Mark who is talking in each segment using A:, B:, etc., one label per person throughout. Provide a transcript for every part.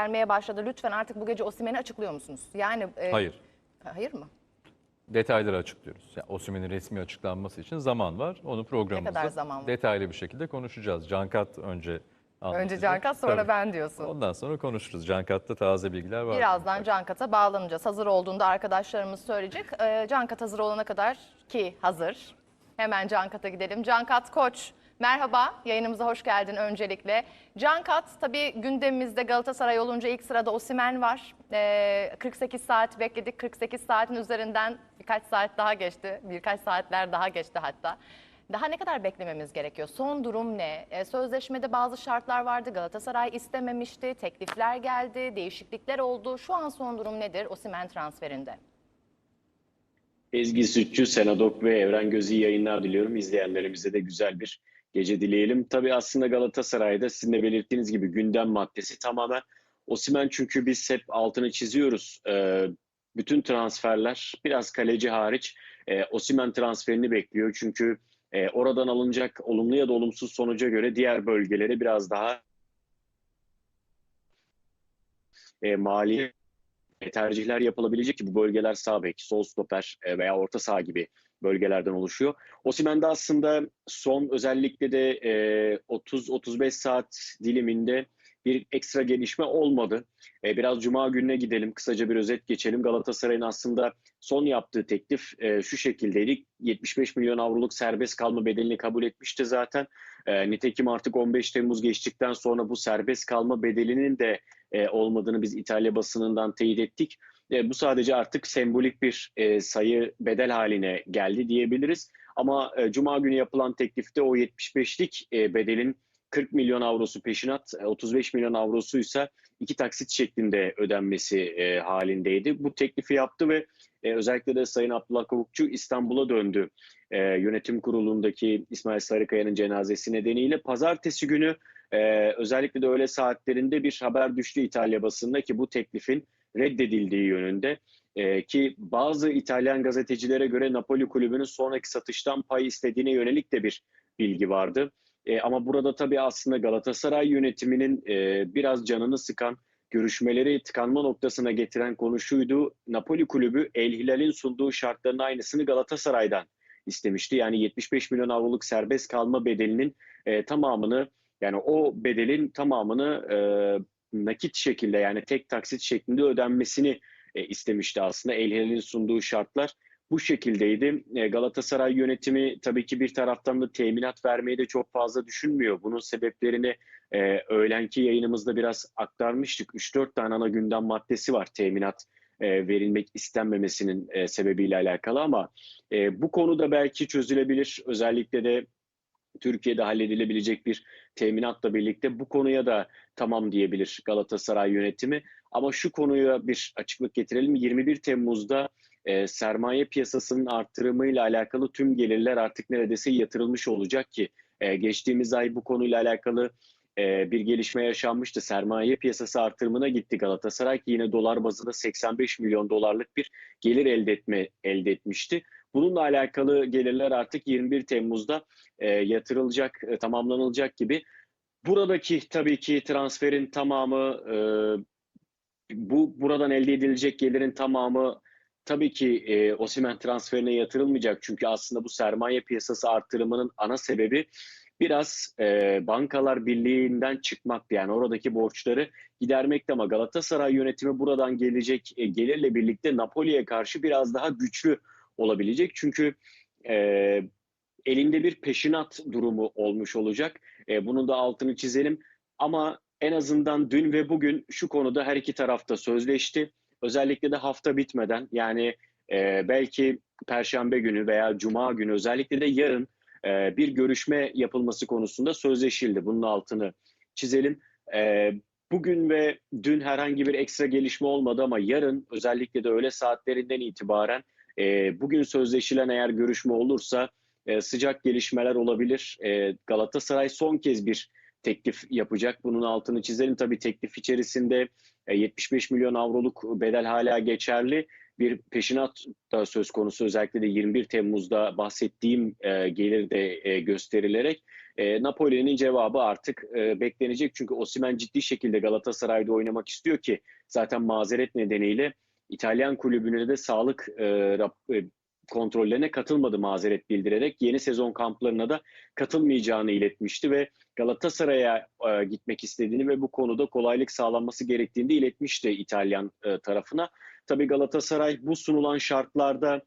A: gelmeye başladı. Lütfen artık bu gece Osimhen'i açıklıyor musunuz? Yani e,
B: Hayır.
A: Hayır mı?
B: Detayları açıklıyoruz. Yani Osimhen'in resmi açıklanması için zaman var. Onu programımızda
A: kadar zaman var?
B: detaylı bir şekilde konuşacağız. Cankat önce anlatacak.
A: Önce Cankat sonra
B: Tabii.
A: ben diyorsun.
B: Ondan sonra konuşuruz. Cankat'ta taze bilgiler var.
A: Birazdan Cankat'a bağlanacağız. Hazır olduğunda arkadaşlarımız söyleyecek. Ee, Cankat hazır olana kadar ki hazır. Hemen Cankat'a gidelim. Cankat Koç merhaba yayınımıza hoş geldin öncelikle. Cankat tabii gündemimizde Galatasaray olunca ilk sırada Osimen var. Ee, 48 saat bekledik. 48 saatin üzerinden birkaç saat daha geçti. Birkaç saatler daha geçti hatta. Daha ne kadar beklememiz gerekiyor? Son durum ne? Ee, sözleşmede bazı şartlar vardı. Galatasaray istememişti. Teklifler geldi. Değişiklikler oldu. Şu an son durum nedir Osimhen transferinde?
C: Ezgi Sütçü, Senadok ve Evren Gözü yayınlar diliyorum. İzleyenlerimize de güzel bir gece dileyelim. Tabii aslında Galatasaray'da sizin de belirttiğiniz gibi gündem maddesi tamamen Osimhen çünkü biz hep altını çiziyoruz. Ee, bütün transferler biraz kaleci hariç e, Osimhen transferini bekliyor. Çünkü e, oradan alınacak olumlu ya da olumsuz sonuca göre diğer bölgelere biraz daha e, mali e, tercihler yapılabilecek ki bu bölgeler sağ bek, sol stoper e, veya orta saha gibi bölgelerden oluşuyor. Osimhen'de aslında son özellikle de e, 30-35 saat diliminde bir ekstra gelişme olmadı. E, biraz Cuma gününe gidelim, kısaca bir özet geçelim. Galatasaray'ın aslında son yaptığı teklif e, şu şekildeydi. 75 milyon avroluk serbest kalma bedelini kabul etmişti zaten. E, nitekim artık 15 Temmuz geçtikten sonra bu serbest kalma bedelinin de e, olmadığını biz İtalya basınından teyit ettik. E, bu sadece artık sembolik bir e, sayı bedel haline geldi diyebiliriz. Ama e, Cuma günü yapılan teklifte o 75'lik e, bedelin 40 milyon avrosu peşinat, e, 35 milyon avrosuysa iki taksit şeklinde ödenmesi e, halindeydi. Bu teklifi yaptı ve e, özellikle de Sayın Abdullah Kavukçu İstanbul'a döndü. E, yönetim kurulundaki İsmail Sarıkaya'nın cenazesi nedeniyle pazartesi günü ee, özellikle de öğle saatlerinde bir haber düştü İtalya basında ki bu teklifin reddedildiği yönünde. Ee, ki bazı İtalyan gazetecilere göre Napoli kulübünün sonraki satıştan pay istediğine yönelik de bir bilgi vardı. Ee, ama burada tabii aslında Galatasaray yönetiminin e, biraz canını sıkan, görüşmeleri tıkanma noktasına getiren konu şuydu. Napoli kulübü El Hilal'in sunduğu şartların aynısını Galatasaray'dan istemişti. Yani 75 milyon avroluk serbest kalma bedelinin e, tamamını yani o bedelin tamamını e, nakit şekilde yani tek taksit şeklinde ödenmesini e, istemişti aslında. El Hilal'in sunduğu şartlar bu şekildeydi. E, Galatasaray yönetimi tabii ki bir taraftan da teminat vermeyi de çok fazla düşünmüyor. Bunun sebeplerini e, öğlenki yayınımızda biraz aktarmıştık. 3-4 tane ana gündem maddesi var teminat e, verilmek istenmemesinin e, sebebiyle alakalı ama e, bu konuda belki çözülebilir. Özellikle de Türkiye'de halledilebilecek bir teminatla birlikte bu konuya da tamam diyebilir Galatasaray yönetimi. Ama şu konuya bir açıklık getirelim. 21 Temmuz'da e, sermaye piyasasının arttırımıyla alakalı tüm gelirler artık neredeyse yatırılmış olacak ki e, geçtiğimiz ay bu konuyla alakalı e, bir gelişme yaşanmıştı. Sermaye piyasası artırımına gitti Galatasaray ki yine dolar bazında 85 milyon dolarlık bir gelir elde etme elde etmişti. Bununla alakalı gelirler artık 21 Temmuz'da e, yatırılacak, e, tamamlanılacak gibi. Buradaki tabii ki transferin tamamı, e, bu buradan elde edilecek gelirin tamamı tabii ki e, Osimhen transferine yatırılmayacak. Çünkü aslında bu sermaye piyasası artırımının ana sebebi biraz e, bankalar birliğinden çıkmaktı. Yani oradaki borçları gidermekti ama Galatasaray yönetimi buradan gelecek e, gelirle birlikte Napoli'ye karşı biraz daha güçlü olabilecek. Çünkü e, elinde bir peşinat durumu olmuş olacak. E, bunun da altını çizelim. Ama en azından dün ve bugün şu konuda her iki tarafta sözleşti. Özellikle de hafta bitmeden yani e, belki Perşembe günü veya Cuma günü özellikle de yarın e, bir görüşme yapılması konusunda sözleşildi. Bunun altını çizelim. E, bugün ve dün herhangi bir ekstra gelişme olmadı ama yarın özellikle de öğle saatlerinden itibaren e, bugün sözleşilen eğer görüşme olursa e, sıcak gelişmeler olabilir. E, Galatasaray son kez bir teklif yapacak. Bunun altını çizelim. Tabii teklif içerisinde e, 75 milyon avroluk bedel hala geçerli. bir peşinat da söz konusu özellikle de 21 Temmuz'da bahsettiğim e, gelir de e, gösterilerek e, Napoli'nin cevabı artık e, beklenecek. Çünkü Osimhen ciddi şekilde Galatasaray'da oynamak istiyor ki zaten mazeret nedeniyle İtalyan kulübüne de sağlık e, rap- e, kontrollerine katılmadı mazeret bildirerek yeni sezon kamplarına da katılmayacağını iletmişti ve Galatasaray'a e, gitmek istediğini ve bu konuda kolaylık sağlanması gerektiğini de iletmişti İtalyan e, tarafına. Tabii Galatasaray bu sunulan şartlarda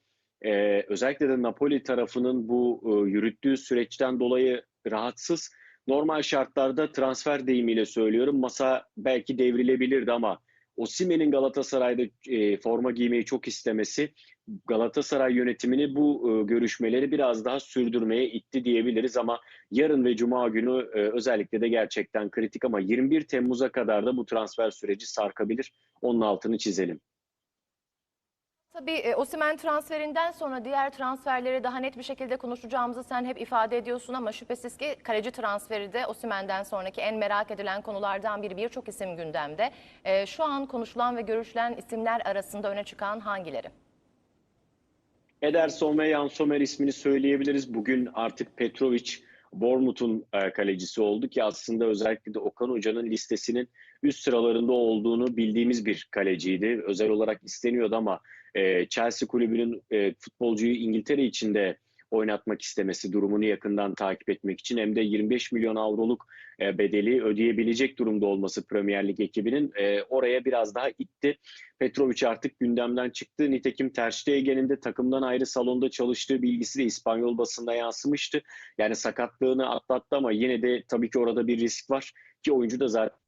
C: e, özellikle de Napoli tarafının bu e, yürüttüğü süreçten dolayı rahatsız. Normal şartlarda transfer deyimiyle söylüyorum masa belki devrilebilirdi ama Osimhen'in Galatasaray'da e, forma giymeyi çok istemesi Galatasaray yönetimini bu e, görüşmeleri biraz daha sürdürmeye itti diyebiliriz ama yarın ve cuma günü e, özellikle de gerçekten kritik ama 21 Temmuz'a kadar da bu transfer süreci sarkabilir. Onun altını çizelim.
A: Tabii e, Osimhen transferinden sonra diğer transferleri daha net bir şekilde konuşacağımızı sen hep ifade ediyorsun ama şüphesiz ki kaleci transferi de Osimhen'den sonraki en merak edilen konulardan biri. Birçok isim gündemde. E, şu an konuşulan ve görüşülen isimler arasında öne çıkan hangileri?
C: Ederson ve Jan Sommer ismini söyleyebiliriz. Bugün artık Petrovic Bournemouth'un e, kalecisi oldu ki aslında özellikle de Okan Hoca'nın listesinin üst sıralarında olduğunu bildiğimiz bir kaleciydi. Özel olarak isteniyordu ama e, Chelsea kulübünün e, futbolcuyu İngiltere içinde oynatmak istemesi durumunu yakından takip etmek için hem de 25 milyon avroluk e, bedeli ödeyebilecek durumda olması Premier Lig ekibinin e, oraya biraz daha itti. Petrovic artık gündemden çıktı. Nitekim Ter de takımdan ayrı salonda çalıştığı bilgisi de İspanyol basında yansımıştı. Yani sakatlığını atlattı ama yine de tabii ki orada bir risk var ki oyuncu da zaten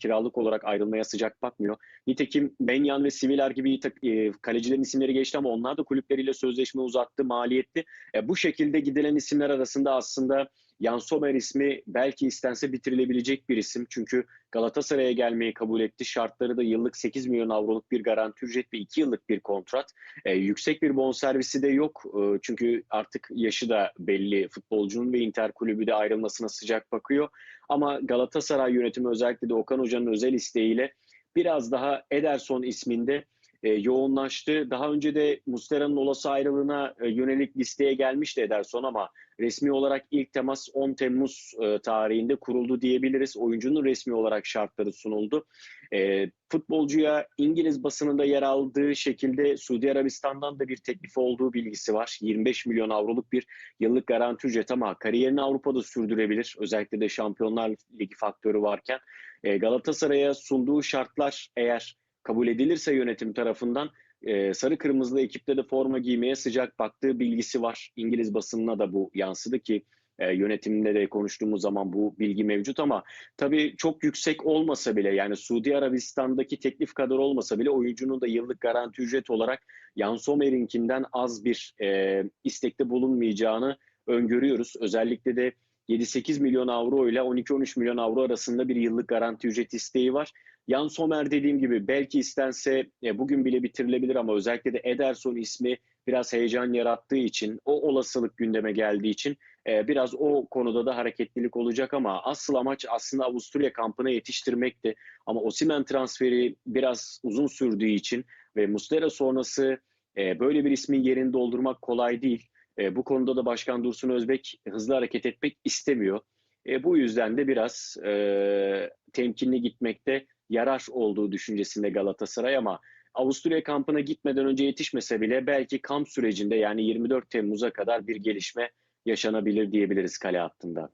C: kiralık olarak ayrılmaya sıcak bakmıyor. Nitekim Benyan ve Siviler gibi e, kalecilerin isimleri geçti ama onlar da kulüpleriyle sözleşme uzattı, maliyetli. E, bu şekilde gidilen isimler arasında aslında Jan Sommer ismi belki istense bitirilebilecek bir isim. Çünkü Galatasaray'a gelmeyi kabul etti. Şartları da yıllık 8 milyon avroluk bir garanti ücret ve 2 yıllık bir kontrat. E, yüksek bir bonservisi de yok. E, çünkü artık yaşı da belli futbolcunun ve Inter kulübü de ayrılmasına sıcak bakıyor. Ama Galatasaray yönetimi özellikle de Okan Hoca'nın özel isteğiyle biraz daha Ederson isminde e, yoğunlaştı. Daha önce de Mustera'nın olası ayrılığına e, yönelik listeye gelmişti Ederson ama resmi olarak ilk temas 10 Temmuz e, tarihinde kuruldu diyebiliriz. Oyuncunun resmi olarak şartları sunuldu. E, futbolcuya İngiliz basınında yer aldığı şekilde Suudi Arabistan'dan da bir teklif olduğu bilgisi var. 25 milyon avroluk bir yıllık garanti ücret ama kariyerini Avrupa'da sürdürebilir. Özellikle de Şampiyonlar Ligi faktörü varken. E, Galatasaray'a sunduğu şartlar eğer kabul edilirse yönetim tarafından e, sarı kırmızılı ekipte de forma giymeye sıcak baktığı bilgisi var. İngiliz basınına da bu yansıdı ki e, yönetimle de konuştuğumuz zaman bu bilgi mevcut ama tabii çok yüksek olmasa bile yani Suudi Arabistan'daki teklif kadar olmasa bile oyuncunun da yıllık garanti ücret olarak Jan Sommer'inkinden az bir e, istekte bulunmayacağını öngörüyoruz. Özellikle de 7-8 milyon avro ile 12-13 milyon avro arasında bir yıllık garanti ücret isteği var. Jan Sommer dediğim gibi belki istense e, bugün bile bitirilebilir ama özellikle de Ederson ismi biraz heyecan yarattığı için, o olasılık gündeme geldiği için e, biraz o konuda da hareketlilik olacak ama asıl amaç aslında Avusturya kampına yetiştirmekti. Ama Osimhen transferi biraz uzun sürdüğü için ve Muslera sonrası e, böyle bir ismin yerini doldurmak kolay değil. E, bu konuda da Başkan Dursun Özbek hızlı hareket etmek istemiyor. E, bu yüzden de biraz e, temkinli gitmekte yarar olduğu düşüncesinde Galatasaray ama Avusturya kampına gitmeden önce yetişmese bile belki kamp sürecinde yani 24 Temmuz'a kadar bir gelişme yaşanabilir diyebiliriz kale hattında.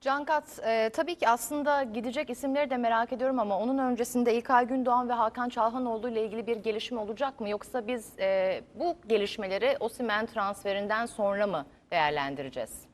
A: Cankat, e, tabii ki aslında gidecek isimleri de merak ediyorum ama onun öncesinde İlkay Gündoğan ve Hakan Çalhanoğlu ile ilgili bir gelişme olacak mı? Yoksa biz e, bu gelişmeleri Osimhen transferinden sonra mı değerlendireceğiz?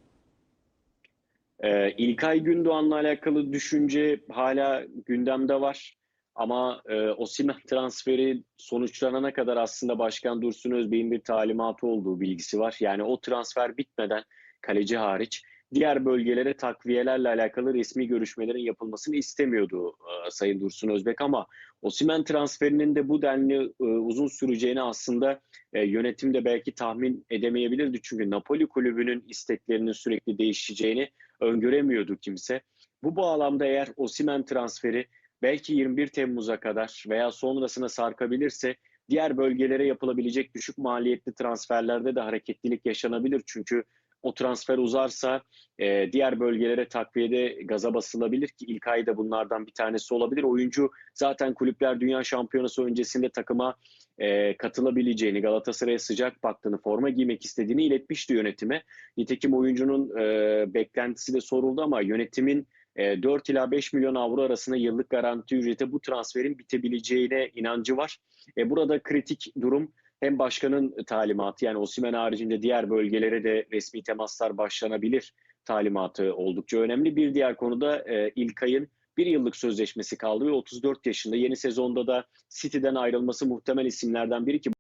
C: Ee, İlkay Gündoğan'la alakalı düşünce hala gündemde var. Ama e, Osimhen transferi sonuçlanana kadar aslında Başkan Dursun Özbey'in bir talimatı olduğu bilgisi var. Yani o transfer bitmeden kaleci hariç diğer bölgelere takviyelerle alakalı resmi görüşmelerin yapılmasını istemiyordu e, Sayın Dursun Özbek ama Osimhen transferinin de bu denli e, uzun süreceğini aslında e, yönetim de belki tahmin edemeyebilirdi. Çünkü Napoli kulübünün isteklerinin sürekli değişeceğini öngöremiyordu kimse. Bu bağlamda eğer Osimhen transferi belki 21 Temmuz'a kadar veya sonrasına sarkabilirse diğer bölgelere yapılabilecek düşük maliyetli transferlerde de hareketlilik yaşanabilir. Çünkü o transfer uzarsa e, diğer bölgelere takviyede gaza basılabilir ki ilk ayda bunlardan bir tanesi olabilir. Oyuncu zaten Kulüpler Dünya Şampiyonası öncesinde takıma e, katılabileceğini, Galatasaray'a sıcak baktığını, forma giymek istediğini iletmişti yönetime. Nitekim oyuncunun e, beklentisi de soruldu ama yönetimin e, 4 ila 5 milyon avro arasında yıllık garanti ücrete bu transferin bitebileceğine inancı var. E, burada kritik durum hem başkanın talimatı yani Osimhen haricinde diğer bölgelere de resmi temaslar başlanabilir talimatı oldukça önemli. Bir diğer konuda e, İlkay'ın bir yıllık sözleşmesi kaldı ve 34 yaşında yeni sezonda da City'den ayrılması muhtemel isimlerden biri ki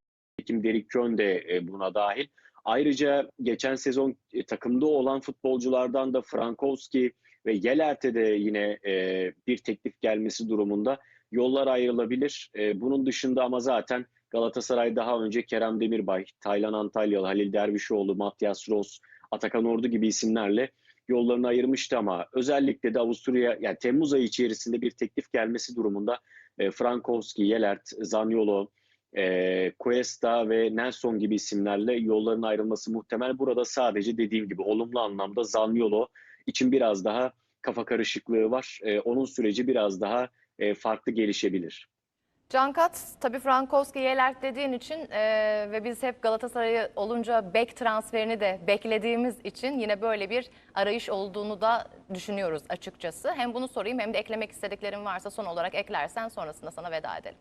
C: Kim Derek Köhn de e, buna dahil. Ayrıca geçen sezon e, takımda olan futbolculardan da Frankowski ve Yelert'e de yine e, bir teklif gelmesi durumunda yollar ayrılabilir. Bunun dışında ama zaten Galatasaray daha önce Kerem Demirbay, Taylan Antalyalı, Halil Dervişoğlu, Matias Ros, Atakan Ordu gibi isimlerle yollarını ayırmıştı ama özellikle de Avusturya yani Temmuz ayı içerisinde bir teklif gelmesi durumunda e, Frankowski, Yelert, Zaniolo, e, Cuesta ve Nelson gibi isimlerle yolların ayrılması muhtemel. Burada sadece dediğim gibi olumlu anlamda Zaniolo için biraz daha kafa karışıklığı var. E, onun süreci biraz daha e, farklı gelişebilir.
A: Cankat, tabii Frankowski Yelert dediğin için e, ve biz hep Galatasaray'ı olunca bek transferini de beklediğimiz için yine böyle bir arayış olduğunu da düşünüyoruz açıkçası. Hem bunu sorayım hem de eklemek istediklerim varsa son olarak eklersen sonrasında sana veda edelim.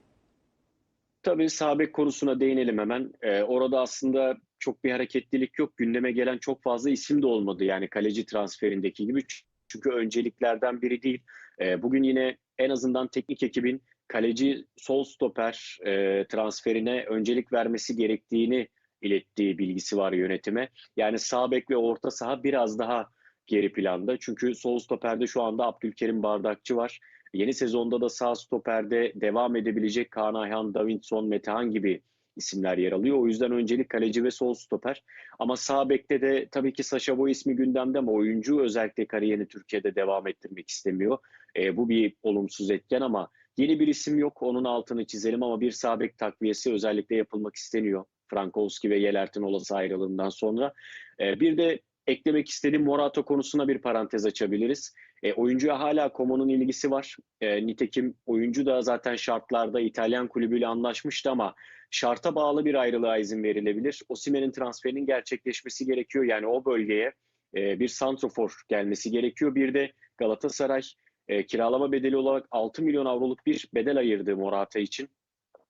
C: Tabii sağ bek konusuna değinelim hemen. Ee, orada aslında çok bir hareketlilik yok. Gündeme gelen çok fazla isim de olmadı yani kaleci transferindeki gibi. Çünkü önceliklerden biri değil. Ee, bugün yine en azından teknik ekibin kaleci sol stoper e, transferine öncelik vermesi gerektiğini ilettiği bilgisi var yönetime. Yani sağ bek ve orta saha biraz daha geri planda. Çünkü sol stoperde şu anda Abdülkerim Bardakçı var. Yeni sezonda da sağ stoperde devam edebilecek Kaan Ayhan, Davinson, Metehan gibi isimler yer alıyor. O yüzden öncelik kaleci ve sol stoper. Ama sağ bekte de tabii ki Saşa Boy ismi gündemde ama oyuncu özellikle kariyerini Türkiye'de devam ettirmek istemiyor. E, bu bir olumsuz etken ama yeni bir isim yok. Onun altını çizelim ama bir sağ bek takviyesi özellikle yapılmak isteniyor. Frankowski ve Yelert'in olası ayrılığından sonra. E, bir de eklemek istediğim Morato konusuna bir parantez açabiliriz. E, oyuncuya hala Como'nun ilgisi var. E, nitekim oyuncu da zaten şartlarda İtalyan kulübüyle anlaşmıştı ama şarta bağlı bir ayrılığa izin verilebilir. Osimhen'in transferinin gerçekleşmesi gerekiyor. Yani o bölgeye e, bir santrofor gelmesi gerekiyor. Bir de Galatasaray e, kiralama bedeli olarak 6 milyon avroluk bir bedel ayırdı Morata için.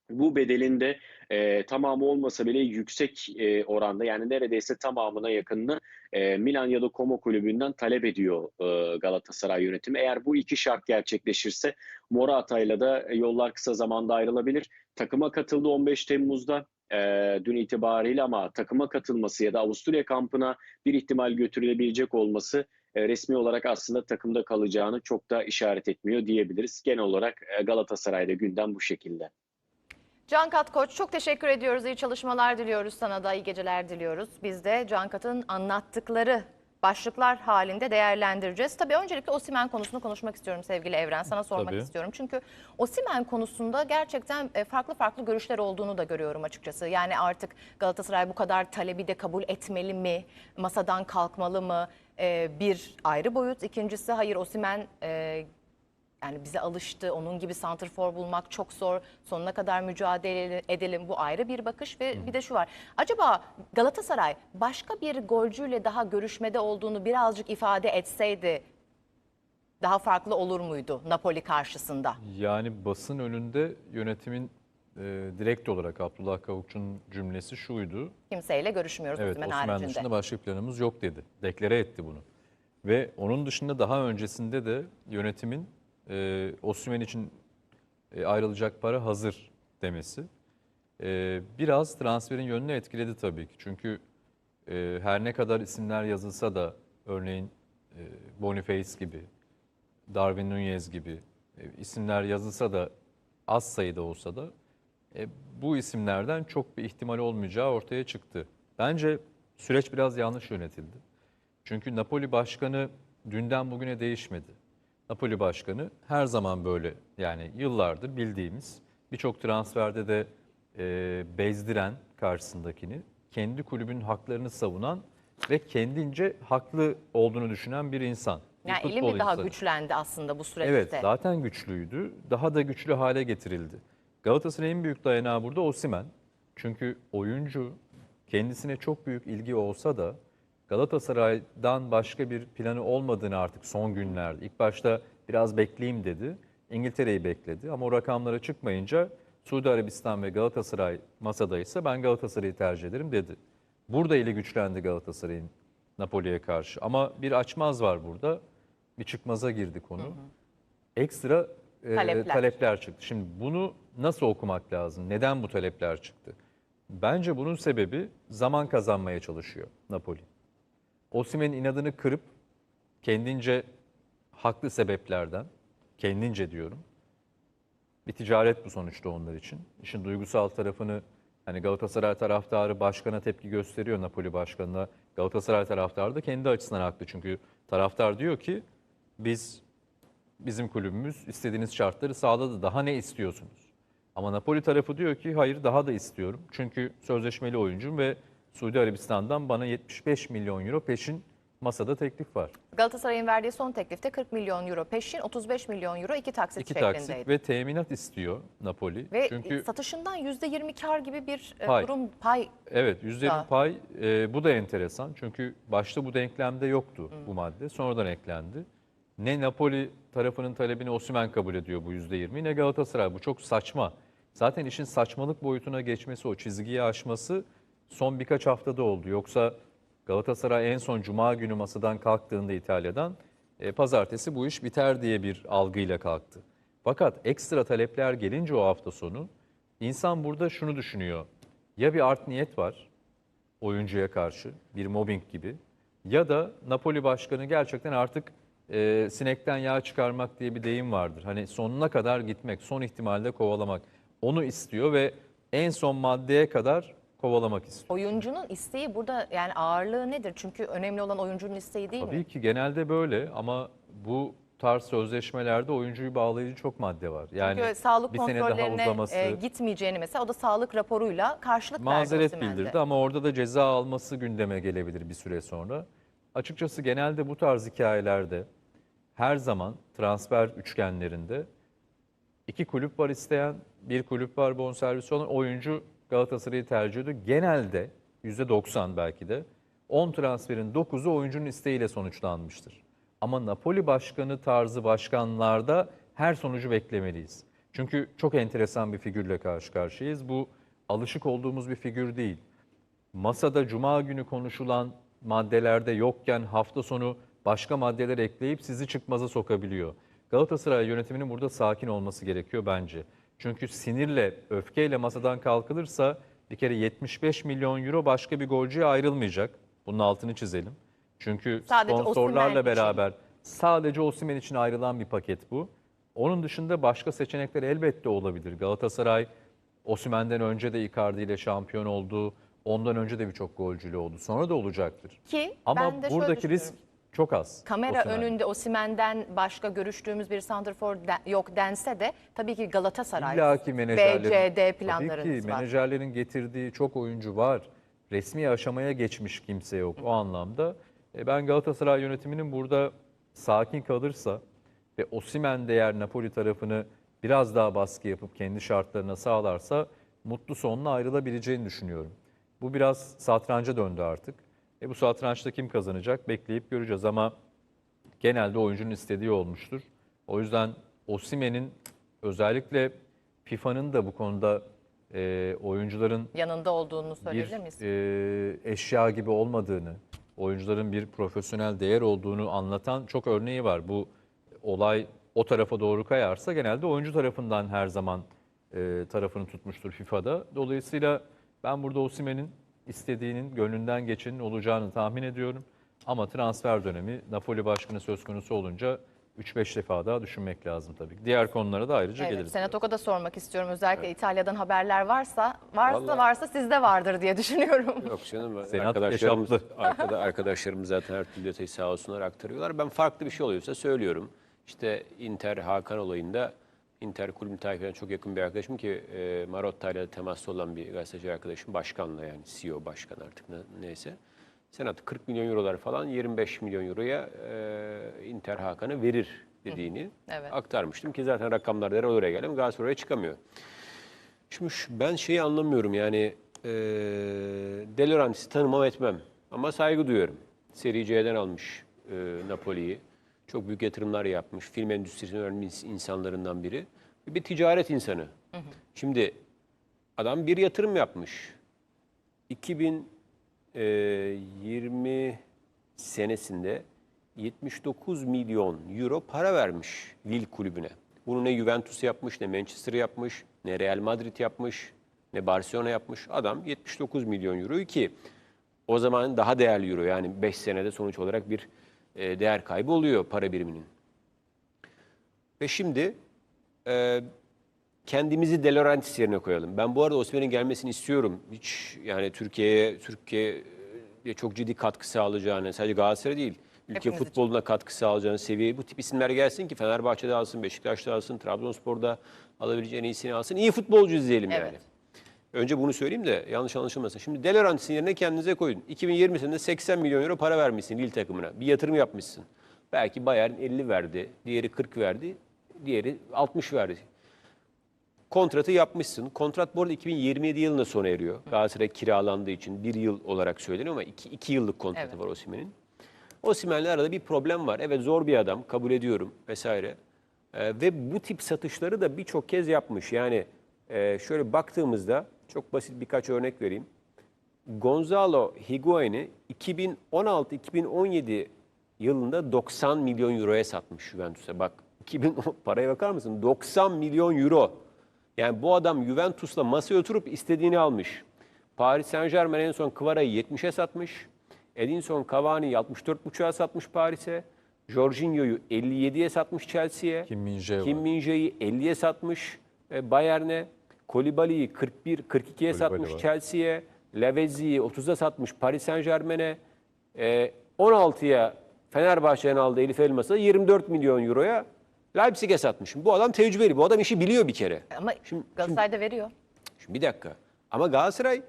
C: Bu bedelin de e, tamamı olmasa bile yüksek e, oranda yani neredeyse tamamına yakınını e, Milan ya da Como kulübünden talep ediyor e, Galatasaray yönetimi. Eğer bu iki şart gerçekleşirse Morata'yla da yollar kısa zamanda ayrılabilir. Takıma katıldı 15 Temmuz'da e, dün itibariyle ama takıma katılması ya da Avusturya kampına bir ihtimal götürülebilecek olması e, resmi olarak aslında takımda kalacağını çok da işaret etmiyor diyebiliriz. Genel olarak e, Galatasaray'da gündem bu şekilde.
A: Cankat Koç çok teşekkür ediyoruz. İyi çalışmalar diliyoruz sana da iyi geceler diliyoruz. Biz de Cankat'ın anlattıkları başlıklar halinde değerlendireceğiz. Tabii öncelikle Osimen konusunu konuşmak istiyorum sevgili Evren. Sana sormak
B: Tabii.
A: istiyorum. Çünkü Osimen konusunda gerçekten e, farklı farklı görüşler olduğunu da görüyorum açıkçası. Yani artık Galatasaray bu kadar talebi de kabul etmeli mi? Masadan kalkmalı mı? E, Bir ayrı boyut. İkincisi hayır Osimen e, yani bize alıştı. Onun gibi santrfor bulmak çok zor. Sonuna kadar mücadele edelim. Bu ayrı bir bakış ve bir de şu var. Acaba Galatasaray başka bir golcüyle daha görüşmede olduğunu birazcık ifade etseydi daha farklı olur muydu Napoli karşısında?
B: Yani basın önünde yönetimin e, direkt olarak Abdullah Kavukçu'nun cümlesi şuydu.
A: Kimseyle görüşmüyoruz
B: Evet Osman
A: haricinde.
B: dışında başka planımız yok dedi. Deklare etti bunu. Ve onun dışında daha öncesinde de yönetimin e, Osimhen için e, ayrılacak para hazır demesi e, biraz transferin yönünü etkiledi tabii ki. Çünkü e, her ne kadar isimler yazılsa da örneğin e, Boniface gibi, Darwin Nunez gibi e, isimler yazılsa da az sayıda olsa da e, bu isimlerden çok bir ihtimal olmayacağı ortaya çıktı. Bence süreç biraz yanlış yönetildi. Çünkü Napoli başkanı dünden bugüne değişmedi. Napoli başkanı her zaman böyle yani yıllardır bildiğimiz birçok transferde de e, bezdiren karşısındakini, kendi kulübün haklarını savunan ve kendince haklı olduğunu düşünen bir insan. Bir
A: Yani eli
B: futbol
A: mi daha
B: insanı.
A: güçlendi aslında bu süreçte?
B: Evet zaten güçlüydü. Daha da güçlü hale getirildi. Galatasaray'ın en büyük dayanağı burada Osimhen. Çünkü oyuncu kendisine çok büyük ilgi olsa da Galatasaray'dan başka bir planı olmadığını artık son günlerde. ilk başta biraz bekleyeyim dedi. İngiltere'yi bekledi ama o rakamlara çıkmayınca Suudi Arabistan ve Galatasaray masadaysa ben Galatasaray'ı tercih ederim dedi. Burada eli güçlendi Galatasaray'ın Napoli'ye karşı. Ama bir açmaz var burada. Bir çıkmaza girdi konu ekstra e,
A: Talepler.
B: talepler. çıktı. Şimdi bunu nasıl okumak lazım? Neden bu talepler çıktı? Bence bunun sebebi zaman kazanmaya çalışıyor Napoli. Osimhen'in inadını kırıp kendince haklı sebeplerden, kendince diyorum. Bir ticaret bu sonuçta onlar için. İşin duygusal tarafını hani Galatasaray taraftarı başkana tepki gösteriyor Napoli başkanına. Galatasaray taraftarı da kendi açısından haklı. Çünkü taraftar diyor ki biz bizim kulübümüz istediğiniz şartları sağladı. Daha ne istiyorsunuz? Ama Napoli tarafı diyor ki hayır daha da istiyorum. Çünkü sözleşmeli oyuncum ve Suudi Arabistan'dan bana 75 milyon euro peşin masada teklif var.
A: Galatasaray'ın verdiği son teklifte 40 milyon euro peşin, 35 milyon euro iki taksit
B: İki
A: şeklindeydi.
B: taksit ve teminat istiyor Napoli.
A: Ve
B: Çünkü
A: satışından %20 kar gibi bir e,
B: Pay.
A: durum pay.
B: Evet yüzde
A: Daha.
B: bir pay e, bu da enteresan. Çünkü başta bu denklemde yoktu bu madde. Sonradan eklendi. Ne Napoli tarafının talebini Osimhen kabul ediyor bu yüzde yirmi ne Galatasaray. Bu çok saçma. Zaten işin saçmalık boyutuna geçmesi, o çizgiyi aşması son birkaç haftada oldu. Yoksa Galatasaray en son Cuma günü masadan kalktığında İtalya'dan e, pazartesi bu iş biter diye bir algıyla kalktı. Fakat ekstra talepler gelince o hafta sonu insan burada şunu düşünüyor. Ya bir art niyet var oyuncuya karşı bir mobbing gibi ya da Napoli başkanı gerçekten artık e, sinekten yağ çıkarmak diye bir deyim vardır. Hani sonuna kadar gitmek, son ihtimalde kovalamak. Onu istiyor ve en son maddeye kadar kovalamak istiyor.
A: Oyuncunun isteği burada yani ağırlığı nedir? Çünkü önemli olan oyuncunun isteği değil
B: Tabii
A: mi?
B: ki genelde böyle ama bu tarz sözleşmelerde oyuncuyu bağlayıcı çok madde var. Yani
A: Çünkü sağlık
B: bir sene daha
A: kontrollerine
B: uzaması,
A: e, gitmeyeceğini mesela o da sağlık raporuyla karşılık
B: mazeret
A: verdi Osimhen'de.
B: bildirdi ama orada da ceza alması gündeme gelebilir bir süre sonra. Açıkçası genelde bu tarz hikayelerde her zaman transfer üçgenlerinde iki kulüp var isteyen, bir kulüp var bonservisi olan oyuncu Galatasaray'ı tercih ediyor. Genelde %90 belki de 10 transferin 9'u oyuncunun isteğiyle sonuçlanmıştır. Ama Napoli başkanı tarzı başkanlarda her sonucu beklemeliyiz. Çünkü çok enteresan bir figürle karşı karşıyayız. Bu alışık olduğumuz bir figür değil masada cuma günü konuşulan maddelerde yokken hafta sonu başka maddeler ekleyip sizi çıkmaza sokabiliyor. Galatasaray yönetiminin burada sakin olması gerekiyor bence. Çünkü sinirle, öfkeyle masadan kalkılırsa bir kere 75 milyon euro başka bir golcüye ayrılmayacak. Bunun altını çizelim. Çünkü
A: Sadece Osimhen
B: sponsorlarla
A: için.
B: beraber sadece Osimhen için ayrılan bir paket bu. Onun dışında başka seçenekler elbette olabilir. Galatasaray Osimhen'den önce de Icardi ile şampiyon oldu. Ondan önce de birçok golcülü oldu. Sonra da olacaktır.
A: Ki
B: Ama buradaki risk. Çok az.
A: Kamera önünde Osimhen'den başka görüştüğümüz bir santrfor de- yok dense de tabii ki Galatasaray,
B: İlla ki menajerlerin,
A: BCD
B: tabii
A: planlarınız
B: ki
A: var.
B: menajerlerin getirdiği çok oyuncu var. Resmi aşamaya geçmiş kimse yok o anlamda. E, ben Galatasaray yönetiminin burada sakin kalırsa ve Osimhen de eğer Napoli tarafını biraz daha baskı yapıp kendi şartlarına sağlarsa mutlu sonla ayrılabileceğini düşünüyorum. Bu biraz satranca döndü artık. E, bu satrançta kim kazanacak bekleyip göreceğiz ama genelde oyuncunun istediği olmuştur. O yüzden Osimhen'in özellikle FIFA'nın da bu konuda e, oyuncuların
A: Yanında olduğunu söyleyebilir miyiz?
B: e, eşya gibi olmadığını, oyuncuların bir profesyonel değer olduğunu anlatan çok örneği var. Bu olay o tarafa doğru kayarsa genelde oyuncu tarafından her zaman e, tarafını tutmuştur FIFA'da. Dolayısıyla ben burada Osimhen'in istediğinin, gönlünden geçenin olacağını tahmin ediyorum. Ama transfer dönemi Napoli başkanı söz konusu olunca 3-5 defa daha düşünmek lazım tabii. Diğer konulara da ayrıca
A: Evet,
B: geliriz.
A: Senet Ok'a da sormak istiyorum. Özellikle İtalya'dan haberler varsa, varsa
D: Vallahi-
A: varsa sizde vardır diye düşünüyorum.
D: Yok canım
B: Senat
D: arkadaşlarımız, arkada, arkadaşlarımız zaten her türlü detayı sağ olsunlar aktarıyorlar. Ben farklı bir şey oluyorsa söylüyorum. İşte Inter Hakan olayında Inter kulübünü takip eden çok yakın bir arkadaşım ki e, Marotta ile temaslı olan bir gazeteci arkadaşım. Başkanla yani CEO başkan artık ne- neyse. Senat 40 milyon eurolar falan 25 milyon euroya e, Inter Hakan'ı verir dediğini
A: Evet.
D: aktarmıştım ki zaten rakamlar da oraya geldim. Galatasaray oraya çıkamıyor. Şimdi şu- ben şeyi anlamıyorum yani e, De Laurentiis'i tanımam etmem ama saygı duyuyorum. Seri C'den almış e, Napoli'yi. Çok büyük yatırımlar yapmış. Film endüstrisinin önemli ins- insanlarından biri. Bir ticaret insanı. Şimdi adam bir yatırım yapmış. 2020 senesinde 79 milyon euro para vermiş Lille kulübüne. Bunu ne Juventus yapmış, ne Manchester yapmış, ne Real Madrid yapmış, ne Barcelona yapmış. Adam 79 milyon euroyu ki o zaman daha değerli euro yani 5 senede sonuç olarak bir e, değer kaybı oluyor para biriminin. Ve şimdi e, kendimizi De Laurentiis yerine koyalım. Ben bu arada Osimhen'in gelmesini istiyorum. Hiç yani Türkiye'ye Türkiye'ye çok ciddi katkı sağlayacağını, sadece Galatasaray değil, ülke
A: Hepimiz için.
D: futboluna katkı sağlayacağını seviyeye bu tip isimler gelsin ki Fenerbahçe'de alsın, Beşiktaş'ta alsın, Trabzonspor'da alabileceği en iyisini alsın. İyi futbolcu izleyelim
A: Evet.
D: yani. Önce bunu söyleyeyim de yanlış anlaşılmasın. Şimdi De Laurentiis'in yerine kendinize koyun. 2020 senesinde 80 milyon euro para vermişsin Lille takımına. Bir yatırım yapmışsın. Belki Bayern 50 verdi, diğeri 40 verdi, diğeri 60 verdi. Kontratı yapmışsın. Kontrat bu arada 2027 yılında sona eriyor. Galatasaray kiralandığı için bir yıl olarak söyleniyor ama iki, iki yıllık kontratı
A: Evet.
D: var Osimhen'in. Osimhen'le arada bir problem var. Evet zor bir adam, kabul ediyorum vesaire. Ee, ve bu tip satışları da birçok kez yapmış. Yani e, şöyle baktığımızda çok basit birkaç örnek vereyim. Gonzalo Higuain'i 2016-2017 yılında 90 milyon euroya satmış Juventus'a. Bak 2000 paraya bakar mısın? 90 milyon euro. Yani bu adam Juventus'la masaya oturup istediğini almış. Paris Saint Germain en son Kvara'yı 70'e satmış. Edinson Cavani'yi 64,5'a satmış Paris'e. Jorginho'yu 57'ye satmış Chelsea'ye.
B: Kim.
D: Min-jae'yi 50'ye satmış e, Bayern'e. Kolibali'yi 41 42'ye satmış. Chelsea'ye. Lavezzi'yi 30'a satmış Paris Saint Germain'e. E, 16'ya Fenerbahçe'nin aldığı Elif Elmas'a 24 milyon euroya Leipzig'e satmış. Bu adam tecrübeli. Bu adam işi biliyor bir kere.
A: Ama
D: Şimdi-
A: Galatasaray'da veriyor.
D: Şimdi bir dakika. Ama Galatasaray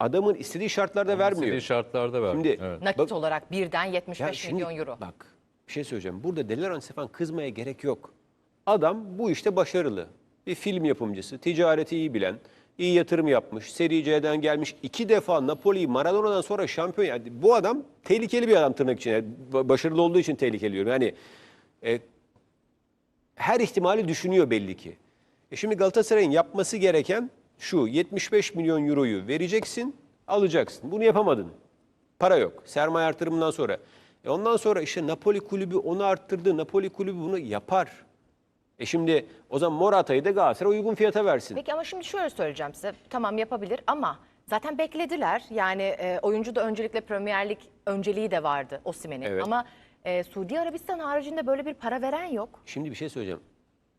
D: adamın istediği şartlarda vermiyor.
B: İstediği şartlarda verdi.
D: Şimdi-
B: evet.
A: Nakit
D: Bak-
A: olarak birden
D: Ya
A: 75
D: şimdi
A: milyon euro.
D: Bak bir şey söyleyeceğim. Burada De Laurentiis'e falan kızmaya gerek yok. Adam bu işte başarılı. Bir film yapımcısı, ticareti iyi bilen, iyi yatırım yapmış, Seri C'den gelmiş. iki defa Napoli'yi Maradona'dan sonra şampiyon. Yani bu adam tehlikeli bir adam tırnak için. Yani ba- başarılı olduğu için tehlikeli diyorum. Yani e, her ihtimali düşünüyor belli ki. E şimdi Galatasaray'ın yapması gereken şu 75 milyon euroyu vereceksin, alacaksın. Bunu yapamadın. Para yok. Sermaye artırımından sonra. E ondan sonra işte Napoli kulübü onu arttırdı. Napoli kulübü bunu yapar. E şimdi o zaman Morata'yı da Galatasaray uygun fiyata versin.
A: Peki ama şimdi şöyle söyleyeceğim size. Tamam yapabilir ama zaten beklediler. Yani e, oyuncu da öncelikle Premier Lig önceliği de vardı Osimhen'in.
D: Evet.
A: Ama e, Suudi Arabistan haricinde böyle bir para veren yok.
D: Şimdi bir şey söyleyeceğim.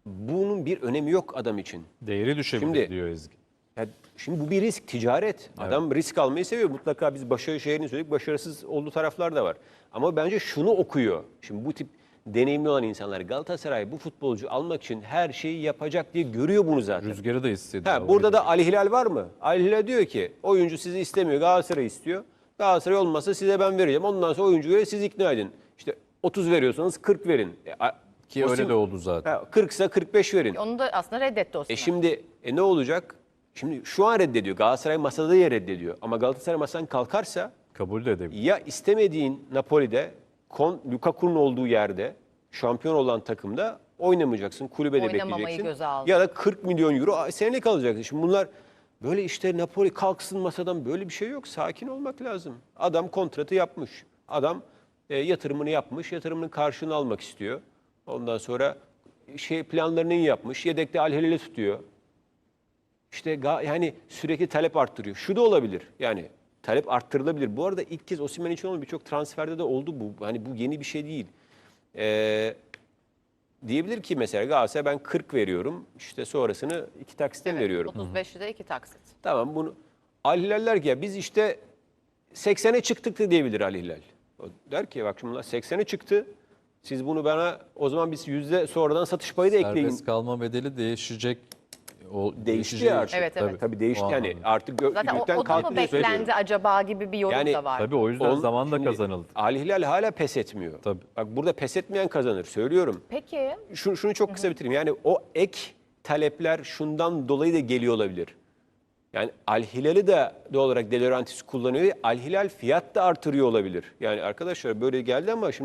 D: Bunun bir önemi yok adam için.
B: Değeri düşebilir
D: Şimdi-
B: diyor Ezgi.
D: Ya şimdi bu bir risk, ticaret. Adam risk almayı seviyor. Mutlaka biz başarı şeyini söyledik, başarısız olduğu taraflar da var. Ama bence şunu okuyor. Şimdi bu tip deneyimli olan insanlar Galatasaray bu futbolcu almak için her şeyi yapacak diye görüyor bunu zaten.
B: Rüzgarı da hissediyor.
D: Ha, burada da Ali Hilal var mı? Ali Hilal diyor ki oyuncu sizi istemiyor, Galatasaray istiyor. Galatasaray olmazsa size ben vereceğim. Ondan sonra oyuncuya siz ikna edin. İşte 30 veriyorsanız 40 verin. E, a-
B: Ki öyle
D: Osim-
B: de oldu zaten.
D: Ha, 40 ise 45 verin.
A: Onu da aslında reddetti Osimhen.
D: E şimdi e ne olacak? Şimdi şu an reddediyor. Galatasaray masada ya reddediyor. Ama Galatasaray masadan kalkarsa
B: Kabul de edebilir.
D: ya istemediğin Napoli'de Kon, Lukaku'nun olduğu yerde şampiyon olan takımda oynamayacaksın. Kulübede
A: Oynamamayı
D: bekleyeceksin.
A: göze aldı.
D: Ya da 40 milyon euro senelik alacaksın. Şimdi bunlar böyle işte Napoli kalksın masadan böyle bir şey yok. Sakin olmak lazım. Adam kontratı yapmış. Adam e, yatırımını yapmış. Yatırımının karşılığını almak istiyor. Ondan sonra şey planlarını yapmış. Yedekte Al Hilal'i tutuyor. İşte yani sürekli talep arttırıyor. Şu da olabilir. Yani talep arttırılabilir. Bu arada ilk kez Osimhen için oldu. Birçok transferde de oldu bu. Hani bu yeni bir şey değil. Ee, diyebilir ki mesela Galatasaray ben 40 veriyorum. İşte sonrasını iki taksitten
A: Evet,
D: veriyorum.
A: 35'te iki taksit.
D: Tamam bunu Al Hilaller ki ya biz işte 80'e çıktık da diyebilir Ali Hilal. O der ki bak şimdi bunlar 80'e çıktı. Siz bunu bana o zaman biz yüzde sonradan satış payı da ekleyin.
B: Serbest kalma bedeli değişecek. O
D: Değişti ya
B: için,
A: Evet, evet.
B: tabii.
D: Tabii değişti
B: O
D: yani
B: anlamda.
D: artık gö-
A: Zaten o,
D: gökten
A: o da mı
D: kalkmıyor
A: beklendi acaba gibi bir yorum
D: Yani-
A: da var.
B: Tabii o yüzden
D: On-
B: zamanla
D: şimdi
B: kazanıldı.
D: Al Hilal hala pes etmiyor.
B: Tabii.
D: Bak burada pes etmeyen kazanır söylüyorum.
A: Peki
D: Şunu, şunu çok kısa bitireyim. Yani o ek talepler şundan dolayı da geliyor olabilir. Yani Al Hilal'i de doğal olarak De Laurentiis kullanıyor. Al Hilal fiyat da artırıyor olabilir. Yani arkadaşlar böyle geldi ama şimdi